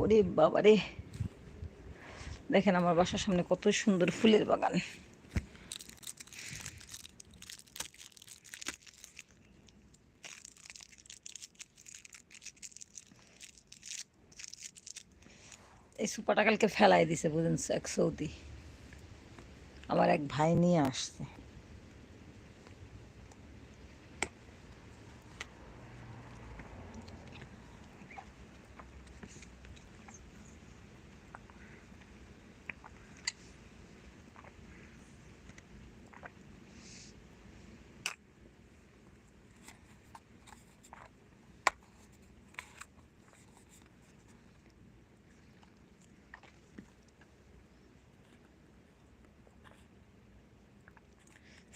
ওরে বাবারে। দেখেন আমার বাসার সামনে কত সুন্দর ফুলের বাগান। এই সুপাটা কালকে ফেলাই দিছে, বুঝেন, এক সৌদি। আমার এক ভাই নিয়ে আসছে।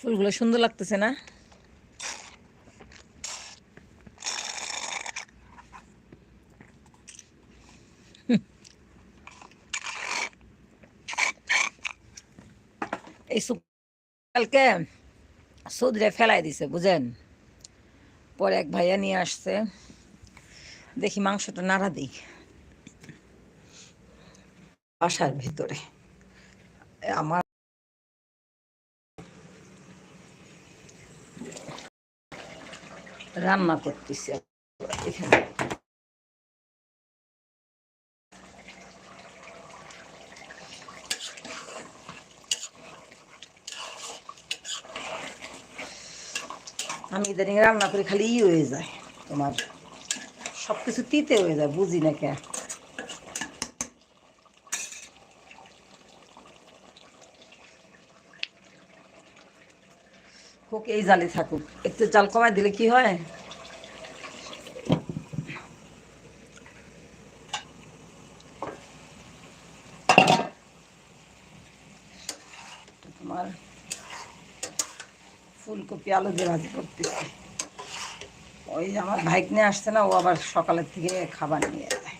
ফুলগুলো সুন্দর লাগতেছে না? এই কালকে সৌদিরে ফেলাই দিছে, বুঝেন? পরে এক ভাইয়া নিয়ে আসছে। দেখি মাংসটা নাড়া দিই। বাসার ভিতরে। আমার রান্না করতেছি এখানে। আমি ইদানিং রান্না করে খালি ই হয়ে যায়, তোমার সব কিছু তিতে হয়ে যায়, বুঝি না কে হোক এই জালে থাকুক। একটু জাল কমায় দিলে কি হয়? তোমার ফুলকপি আলু দিয়ে ভাজি করতেছি। ওই আমার ভাইকনে আসছে না, ও আবার সকালের থেকে খাবার নিয়ে যায়।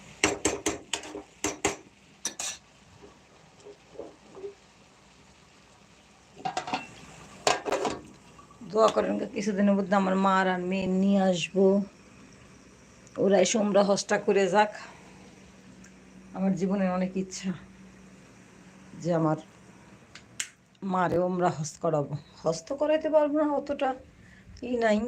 দোয়া করেন কিছুদিনের মধ্যে আমার মার আর মেয়ে নিয়ে আসব। ওরা এসে ওমরা হজটা করে যাক। আমার জীবনের অনেক ইচ্ছা যে আমার মারে ওমরা হস্ত করাবো। হস্ত করাইতে পারব না, অতটা ই নাই।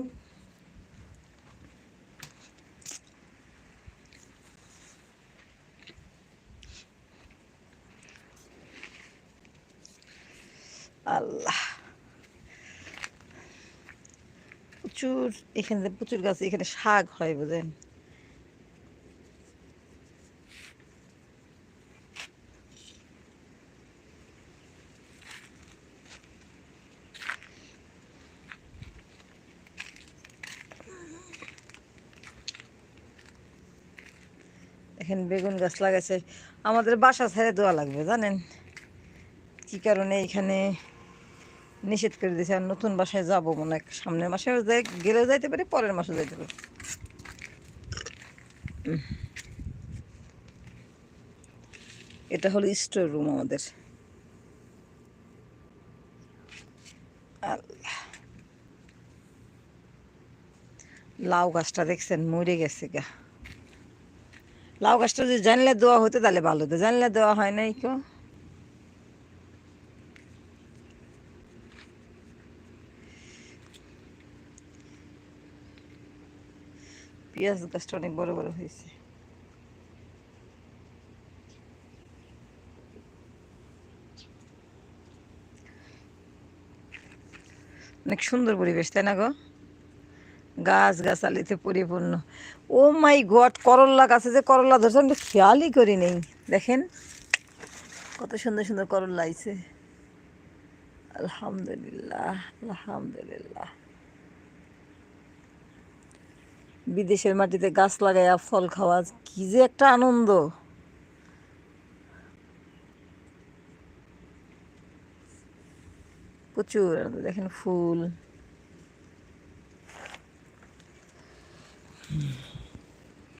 আল্লাহ। প্রচুর এখানে, প্রচুর গাছ, এখানে শাক হয় বুঝেন এখানে বেগুন গাছ লাগাইছে। আমাদের বাসা ছেড়ে দেওয়া লাগবে, জানেন? কি কারণে এখানে নিষেধ করে দিয়েছে, আর নতুন বাসায় যাব মনে হয়, সামনের মাসে গেলেও যাইতে পারি, পরের মাসে যাইতে পারি। এটা হলো স্টোর রুম আমাদের। লাউ গাছটা দেখছেন, মরে গেছে গা। লাউ গাছটা যদি জানলে দেওয়া হতো তাহলে ভালো হতো, জানলে দেওয়া হয় নাই কেউ। পেঁয়াজ গাছটা অনেক বড় বড় হয়েছে। অনেক সুন্দর পরিবেশ, তাই না গো? গাছ গাছালিতে পরিপূর্ণ। ও মাই গড করল্লা গাছে যে করল্লা ধরছে, আমি খেয়ালই করি নেই। দেখেন কত সুন্দর সুন্দর করল্লা আইছে। আলহামদুলিল্লাহ আলহামদুলিল্লাহ। বিদেশের মাটিতে গাছ লাগাইয়া ফল খাওয়া কি যে একটা আনন্দ প্রচুর। দেখেন ফুল